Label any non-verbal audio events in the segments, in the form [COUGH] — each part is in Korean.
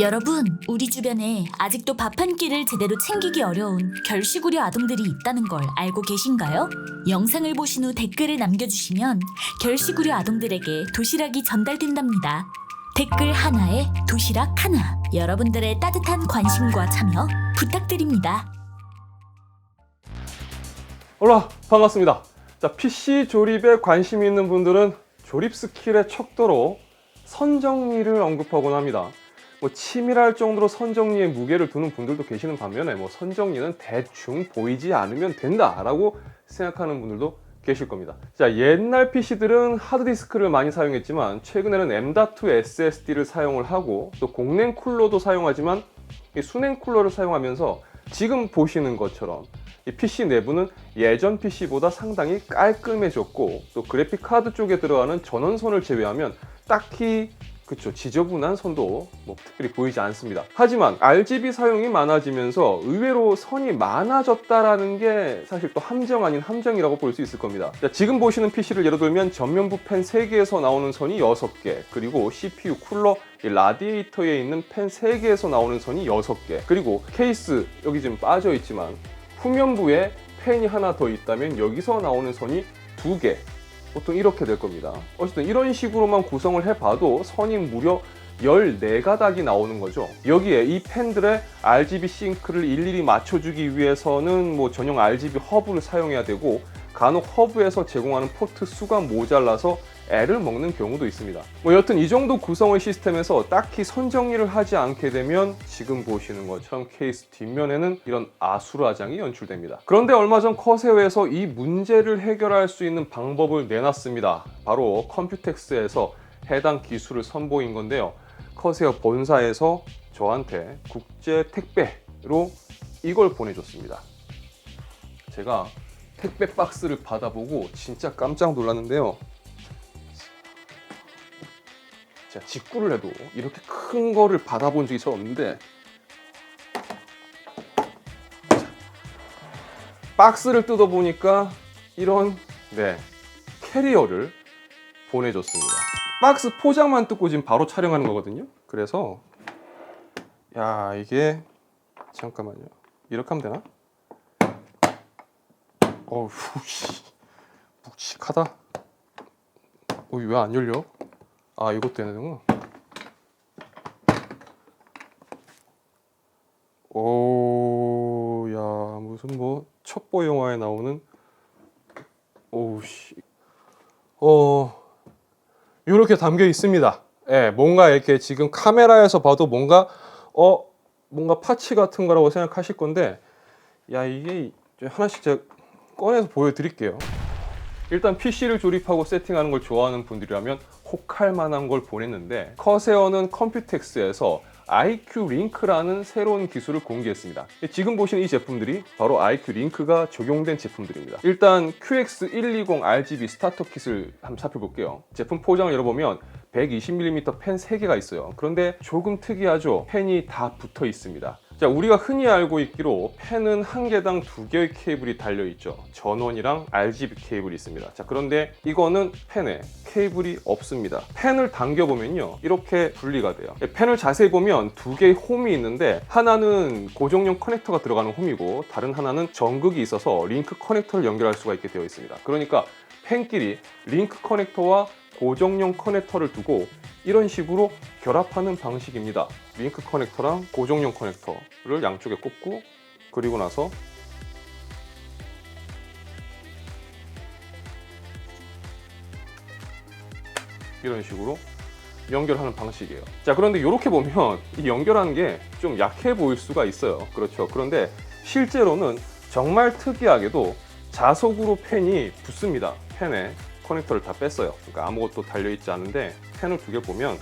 여러분, 우리 주변에 아직도 밥 한 끼를 제대로 챙기기 어려운 결식우려 아동들이 있다는 걸 알고 계신가요? 영상을 보신 후 댓글을 남겨주시면 결식우려 아동들에게 도시락이 전달된답니다. 댓글 하나에 도시락 하나. 여러분들의 따뜻한 관심과 참여 부탁드립니다. 올라 반갑습니다. 자, PC 조립에 관심 있는 분들은 조립 스킬의 척도로 선정리를 언급하곤 합니다. 뭐 치밀할 정도로 선정리에 무게를 두는 분들도 계시는 반면에 뭐 선정리는 대충 보이지 않으면 된다라고 생각하는 분들도 계실 겁니다. 자, 옛날 PC들은 하드디스크를 많이 사용했지만 최근에는 M.2 SSD를 사용을 하고 또 공냉 쿨러도 사용하지만 이 수냉 쿨러를 사용하면서 지금 보시는 것처럼 이 PC 내부는 예전 PC보다 상당히 깔끔해졌고 또 그래픽 카드 쪽에 들어가는 전원선을 제외하면 딱히 그쵸 지저분한 선도 뭐 특별히 보이지 않습니다. 하지만 RGB 사용이 많아지면서 의외로 선이 많아졌다라는 게 사실 또 함정 아닌 함정이라고 볼 수 있을 겁니다. 자, 지금 보시는 PC를 예로 들면 전면부 펜 3개에서 나오는 선이 6개, 그리고 CPU 쿨러 이 라디에이터에 있는 펜 3개에서 나오는 선이 6개, 그리고 케이스 여기 지금 빠져 있지만 후면부에 펜이 하나 더 있다면 여기서 나오는 선이 2개, 보통 이렇게 될 겁니다. 어쨌든 이런 식으로만 구성을 해봐도 선이 무려 14가닥이 나오는 거죠. 여기에 이 펜들의 RGB 싱크를 일일이 맞춰주기 위해서는 뭐 전용 RGB 허브를 사용해야 되고 간혹 허브에서 제공하는 포트 수가 모자라서 애를 먹는 경우도 있습니다. 뭐 여튼 이 정도 구성의 시스템에서 딱히 선정리를 하지 않게 되면 지금 보시는 것처럼 케이스 뒷면에는 이런 아수라장이 연출됩니다. 그런데 얼마 전 커세어에서 이 문제를 해결할 수 있는 방법을 내놨습니다. 바로 컴퓨텍스에서 해당 기술을 선보인 건데요. 커세어 본사에서 저한테 국제 택배로 이걸 보내줬습니다. 제가 택배 박스를 받아보고 진짜 깜짝 놀랐는데요. 제가 직구를 해도 이렇게 큰 거를 받아본 적이 잘 없는데 자, 박스를 뜯어보니까 이런 네 캐리어를 보내줬습니다. 박스 포장만 뜯고 지금 바로 촬영하는 거거든요. 그래서 야 이게 잠깐만요. 이렇게 하면 되나? 어우 [LAUGHS] 씨 묵직하다. 어, 왜안 열려? 아 이것도 되는구나. 오, 야 무슨 뭐 첩보 영화에 나오는 오우 씨. 어 이렇게 담겨 있습니다. 예, 뭔가 이렇게 지금 카메라에서 봐도 뭔가 어 뭔가 파츠 같은 거라고 생각하실 건데 야 이게 좀 하나씩 제가 꺼내서 보여드릴게요. 일단 PC를 조립하고 세팅하는 걸 좋아하는 분들이라면 혹할 만한 걸 보냈는데 커세어는 컴퓨텍스에서 IQ 링크라는 새로운 기술을 공개했습니다. 지금 보시는 이 제품들이 바로 IQ 링크가 적용된 제품들입니다. 일단 QX120 RGB 스타터 킷을 한번 살펴볼게요. 제품 포장을 열어보면 120mm 펜 3개가 있어요. 그런데 조금 특이하죠? 펜이 다 붙어 있습니다. 자, 우리가 흔히 알고 있기로 펜은 한 개당 두 개의 케이블이 달려 있죠. 전원이랑 RGB 케이블이 있습니다. 자, 그런데 이거는 펜에 케이블이 없습니다. 펜을 당겨 보면요. 이렇게 분리가 돼요. 펜을 자세히 보면 두 개의 홈이 있는데 하나는 고정용 커넥터가 들어가는 홈이고 다른 하나는 전극이 있어서 링크 커넥터를 연결할 수가 있게 되어 있습니다. 그러니까 펜끼리 링크 커넥터와 고정용 커넥터를 두고 이런 식으로 결합하는 방식입니다. 링크 커넥터랑 고정용 커넥터를 양쪽에 꼽고 그리고 나서 이런 식으로 연결하는 방식이에요. 자, 그런데 이렇게 보면 이 연결하는 게 좀 약해 보일 수가 있어요. 그렇죠. 그런데 실제로는 정말 특이하게도 자석으로 펜이 붙습니다. 펜에 커넥터를 다 뺐어요. 그러니까 아무것도 달려있지 않은데 펜을 두 개 보면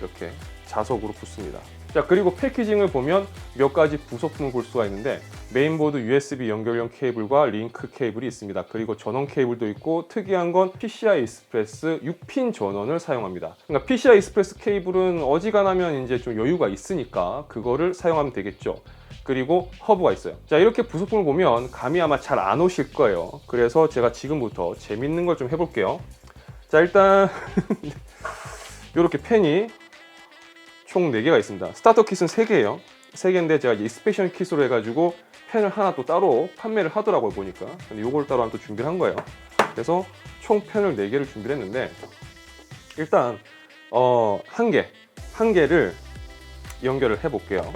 이렇게 자석으로 붙습니다. 자 그리고 패키징을 보면 몇 가지 부속품을 볼 수가 있는데 메인보드 USB 연결용 케이블과 링크 케이블이 있습니다. 그리고 전원 케이블도 있고 특이한 건 PCI 익스프레스 6핀 전원을 사용합니다. 그러니까 PCI 익스프레스 케이블은 어지간하면 이제 좀 여유가 있으니까 그거를 사용하면 되겠죠. 그리고 허브가 있어요. 자 이렇게 부속품을 보면 감이 아마 잘 안 오실 거예요. 그래서 제가 지금부터 재밌는 걸 좀 해볼게요. 자 일단 [LAUGHS] 이렇게 펜이 총 4개가 있습니다. 스타터 킷은 3개예요. 3개인데 제가 이제 익스페셜 킷으로 해가지고 펜을 하나 또 따로 판매를 하더라고요 보니까. 근데 요걸 따로 하나 또 준비를 한 거예요. 그래서 총 펜을 4개를 준비를 했는데 일단 어, 한 개, 한 개를 연결을 해 볼게요.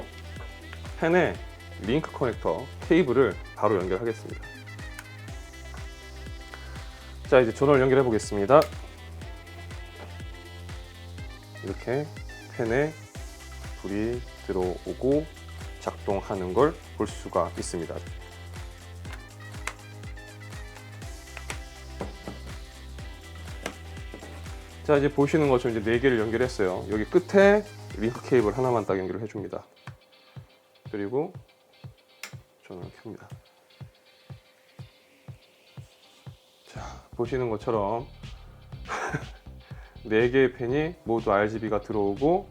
펜에 링크 커넥터 케이블을 바로 연결하겠습니다. 자, 이제 전원을 연결해 보겠습니다. 이렇게 펜에 불이 들어오고 작동하는 걸 볼 수가 있습니다. 자 이제 보시는 것처럼 이제 네 개를 연결했어요. 여기 끝에 링크 케이블 하나만 딱 연결을 해줍니다. 그리고 전원을 켭니다. 자 보시는 것처럼 [LAUGHS] 네 개의 펜이 모두 RGB가 들어오고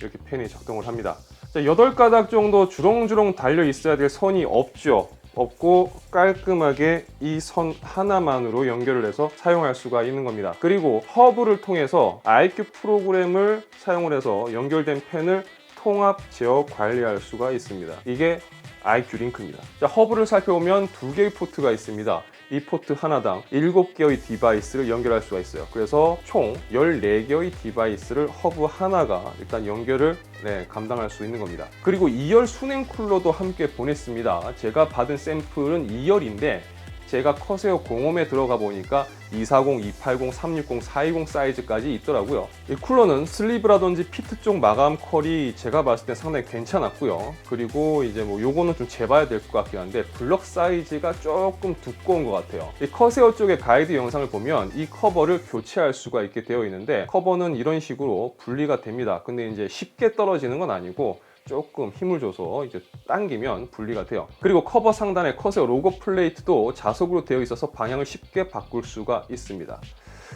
이렇게 펜이 작동을 합니다. 자, 8가닥 정도 주렁주렁 달려 있어야 될 선이 없죠. 없고 깔끔하게 이 선 하나만으로 연결을 해서 사용할 수가 있는 겁니다. 그리고 허브를 통해서 IQ 프로그램을 사용을 해서 연결된 펜을 통합 제어 관리할 수가 있습니다. 이게 IQ 링크입니다. 자, 허브를 살펴보면 두 개의 포트가 있습니다. 이 포트 하나당 7개의 디바이스를 연결할 수가 있어요. 그래서 총 14개의 디바이스를 허브 하나가 일단 연결을 네, 감당할 수 있는 겁니다. 그리고 2열 순행 쿨러도 함께 보냈습니다. 제가 받은 샘플은 2열인데 제가 커세어 공홈에 들어가 보니까 240, 280, 360, 420 사이즈까지 있더라고요. 이 쿨러는 슬리브라든지 피트 쪽 마감 컬이 제가 봤을 때 상당히 괜찮았고요. 그리고 이제 뭐 요거는 좀 재봐야 될 것 같긴 한데 블럭 사이즈가 조금 두꺼운 것 같아요. 이 커세어 쪽의 가이드 영상을 보면 이 커버를 교체할 수가 있게 되어 있는데 커버는 이런 식으로 분리가 됩니다. 근데 이제 쉽게 떨어지는 건 아니고 조금 힘을 줘서 이제 당기면 분리가 돼요. 그리고 커버 상단에 커세어 로고 플레이트도 자석으로 되어 있어서 방향을 쉽게 바꿀 수가 있습니다.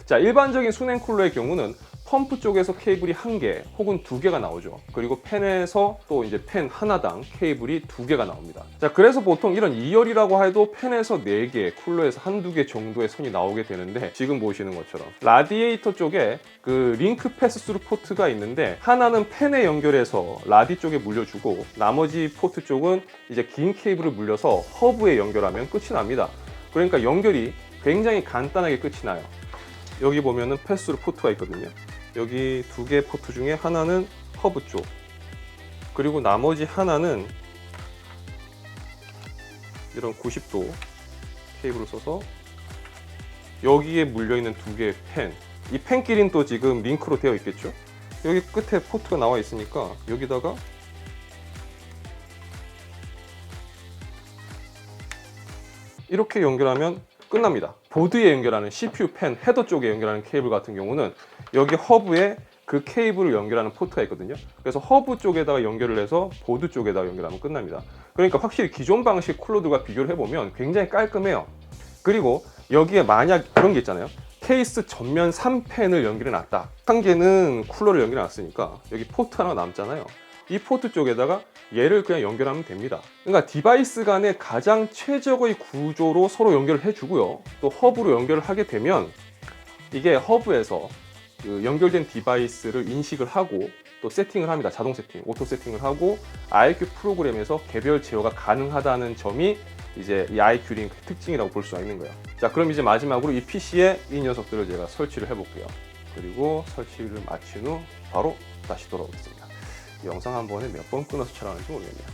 자, 일반적인 수냉 쿨러의 경우는 펌프 쪽에서 케이블이 한 개 혹은 두 개가 나오죠. 그리고 펜에서 또 이제 펜 하나당 케이블이 두 개가 나옵니다. 자, 그래서 보통 이런 2열이라고 해도 펜에서 네 개, 쿨러에서 한두 개 정도의 선이 나오게 되는데 지금 보시는 것처럼 라디에이터 쪽에 그 링크 패스스루 포트가 있는데 하나는 펜에 연결해서 라디 쪽에 물려주고 나머지 포트 쪽은 이제 긴 케이블을 물려서 허브에 연결하면 끝이 납니다. 그러니까 연결이 굉장히 간단하게 끝이 나요. 여기 보면은 패스로 포트가 있거든요. 여기 두 개 포트 중에 하나는 허브 쪽, 그리고 나머지 하나는 이런 90도 케이블을 써서 여기에 물려 있는 두 개의 펜. 이 펜끼리는 또 지금 링크로 되어 있겠죠? 여기 끝에 포트가 나와 있으니까 여기다가 이렇게 연결하면 끝납니다. 보드에 연결하는 CPU 펜 헤더 쪽에 연결하는 케이블 같은 경우는 여기 허브에 그 케이블을 연결하는 포트가 있거든요. 그래서 허브 쪽에다가 연결을 해서 보드 쪽에다가 연결하면 끝납니다. 그러니까 확실히 기존 방식 쿨러들과 비교를 해보면 굉장히 깔끔해요. 그리고 여기에 만약 그런 게 있잖아요. 케이스 전면 3펜을 연결해 놨다. 한 개는 쿨러를 연결해 놨으니까 여기 포트 하나 남잖아요. 이 포트 쪽에다가 얘를 그냥 연결하면 됩니다. 그러니까 디바이스 간의 가장 최적의 구조로 서로 연결을 해주고요. 또 허브로 연결을 하게 되면 이게 허브에서 그 연결된 디바이스를 인식을 하고 또 세팅을 합니다. 자동 세팅, 오토 세팅을 하고 IQ 프로그램에서 개별 제어가 가능하다는 점이 이제 이 IQ 링크 특징이라고 볼 수가 있는 거예요. 자, 그럼 이제 마지막으로 이 PC에 이 녀석들을 제가 설치를 해 볼게요. 그리고 설치를 마친 후 바로 다시 돌아오겠습니다. 이 영상 한 번에 몇 번 끊어서 촬영하는지 모르겠네요.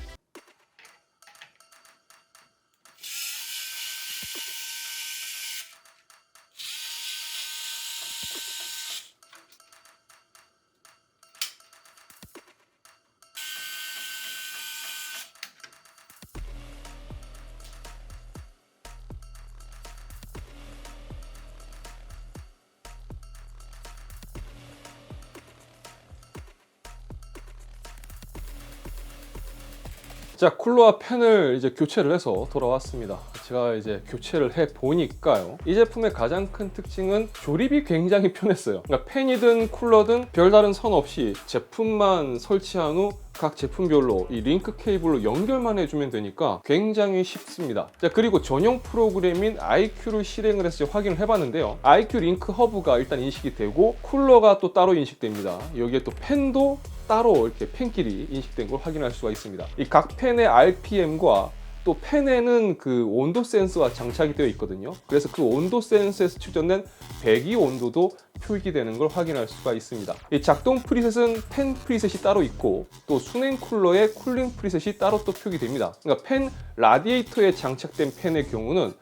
자 쿨러와 펜을 이제 교체를 해서 돌아왔습니다. 제가 이제 교체를 해 보니까요. 이 제품의 가장 큰 특징은 조립이 굉장히 편했어요. 그러니까 펜이든 쿨러든 별다른 선 없이 제품만 설치한 후 각 제품별로 이 링크 케이블로 연결만 해주면 되니까 굉장히 쉽습니다. 자 그리고 전용 프로그램인 IQ를 실행을 해서 확인을 해봤는데요. IQ 링크 허브가 일단 인식이 되고 쿨러가 또 따로 인식됩니다. 여기에 또 팬도 따로 이렇게 팬끼리 인식된 걸 확인할 수가 있습니다. 이각 팬의 RPM과 또 팬에는 그 온도 센서가 장착이 되어 있거든요. 그래서 그 온도 센서에서 측정된 배기 온도도 표기되는 걸 확인할 수가 있습니다. 이 작동 프리셋은 팬 프리셋이 따로 있고 또 순행 쿨러의 쿨링 프리셋이 따로 또 표기됩니다. 그러니까 팬 라디에이터에 장착된 팬의 경우는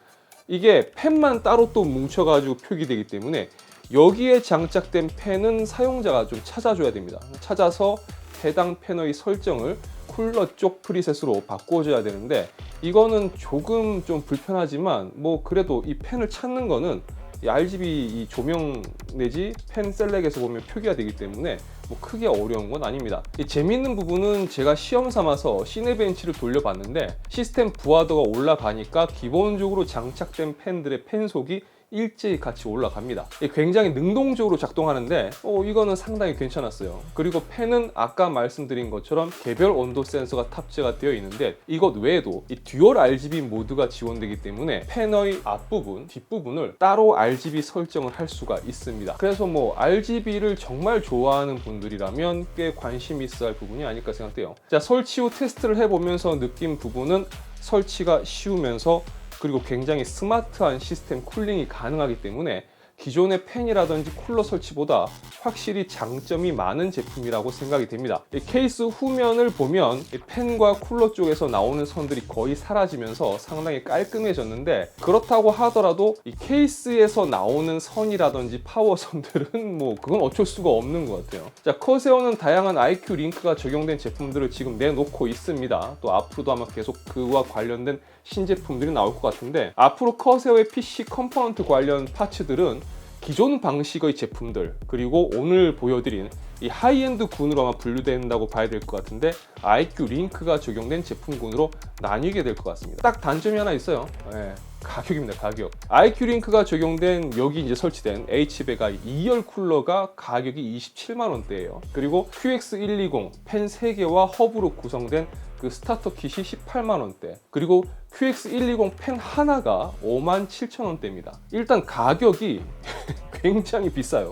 이게 팬만 따로 또 뭉쳐가지고 표기되기 때문에 여기에 장착된 팬은 사용자가 좀 찾아줘야 됩니다. 찾아서 해당 패너의 설정을 쿨러 쪽 프리셋으로 바꿔줘야 되는데 이거는 조금 좀 불편하지만 뭐 그래도 이 펜을 찾는 거는 이 RGB 이 조명 내지 펜 셀렉에서 보면 표기가 되기 때문에 뭐 크게 어려운 건 아닙니다. 이 재밌는 부분은 제가 시험 삼아서 시네벤치를 돌려봤는데 시스템 부하도가 올라가니까 기본적으로 장착된 펜들의 펜속이 일제히 같이 올라갑니다. 이게 굉장히 능동적으로 작동하는데 어, 이거는 상당히 괜찮았어요. 그리고 펜은 아까 말씀드린 것처럼 개별 온도 센서가 탑재가 되어 있는데 이것 외에도 이 듀얼 RGB 모드가 지원되기 때문에 펜의 앞부분, 뒷부분을 따로 RGB 설정을 할 수가 있습니다. 그래서 뭐 RGB를 정말 좋아하는 분들이라면 꽤 관심 있어 할 부분이 아닐까 생각돼요. 자, 설치 후 테스트를 해보면서 느낀 부분은 설치가 쉬우면서 그리고 굉장히 스마트한 시스템 쿨링이 가능하기 때문에 기존의 팬이라든지 쿨러 설치보다 확실히 장점이 많은 제품이라고 생각이 됩니다. 이 케이스 후면을 보면 이 팬과 쿨러 쪽에서 나오는 선들이 거의 사라지면서 상당히 깔끔해졌는데 그렇다고 하더라도 이 케이스에서 나오는 선이라든지 파워 선들은 뭐 그건 어쩔 수가 없는 것 같아요. 자 커세어는 다양한 IQ 링크가 적용된 제품들을 지금 내놓고 있습니다. 또 앞으로도 아마 계속 그와 관련된 신제품들이 나올 것 같은데 앞으로 커세어의 PC 컴포넌트 관련 파츠들은 기존 방식의 제품들 그리고 오늘 보여드린 이 하이엔드 군으로 아마 분류된다고 봐야 될 것 같은데 IQ 링크가 적용된 제품군으로 나뉘게 될 것 같습니다. 딱 단점이 하나 있어요. 예, 가격입니다. 가격. IQ 링크가 적용된 여기 이제 설치된 H배가 2열 쿨러가 가격이 27만 원대예요. 그리고 QX120 펜 3개와 허브로 구성된 그 스타터 킷이 18만 원대. 그리고 QX120 펜 하나가 5만 7천 원대입니다. 일단 가격이 [LAUGHS] 굉장히 비싸요.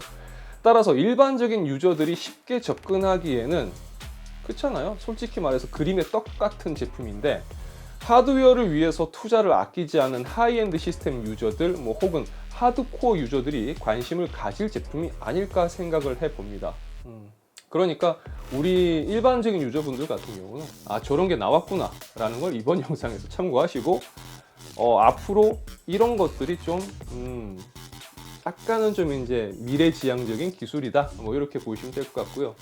따라서 일반적인 유저들이 쉽게 접근하기에는 그렇잖아요. 솔직히 말해서 그림의 떡 같은 제품인데 하드웨어를 위해서 투자를 아끼지 않은 하이엔드 시스템 유저들 뭐 혹은 하드코어 유저들이 관심을 가질 제품이 아닐까 생각을 해봅니다. 음. 그러니까 우리 일반적인 유저분들 같은 경우는 아 저런 게 나왔구나 라는 걸 이번 [LAUGHS] 영상에서 참고하시고 어, 앞으로 이런 것들이 좀 음, 약간은 좀 이제 미래지향적인 기술이다. 뭐 이렇게 보시면 될 것 같고요.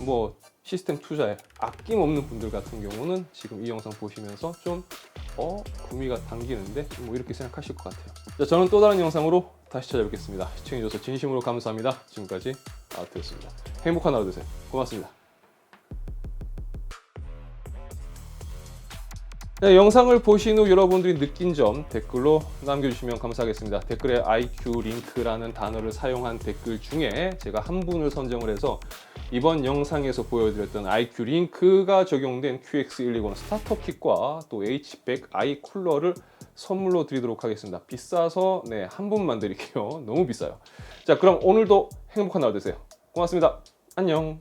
뭐 시스템 투자에 아낌없는 분들 같은 경우는 지금 이 영상 보시면서 좀 어, 구미가 당기는데 뭐 이렇게 생각하실 것 같아요. 자, 저는 또 다른 영상으로 다시 찾아뵙겠습니다. 시청해주셔서 진심으로 감사합니다. 지금까지 아트였습니다. 행복한 하루 되세요. 고맙습니다. 네, 영상을 보신 후 여러분들이 느낀 점 댓글로 남겨주시면 감사하겠습니다. 댓글에 IQ 링크라는 단어를 사용한 댓글 중에 제가 한 분을 선정을 해서 이번 영상에서 보여드렸던 IQ 링크가 적용된 QX120 스타터 킷과 또 H100i 쿨러를 선물로 드리도록 하겠습니다. 비싸서 네, 한 분만 드릴게요. [LAUGHS] 너무 비싸요. 자, 그럼 오늘도 행복한 하루 되세요. 고맙습니다. 안녕.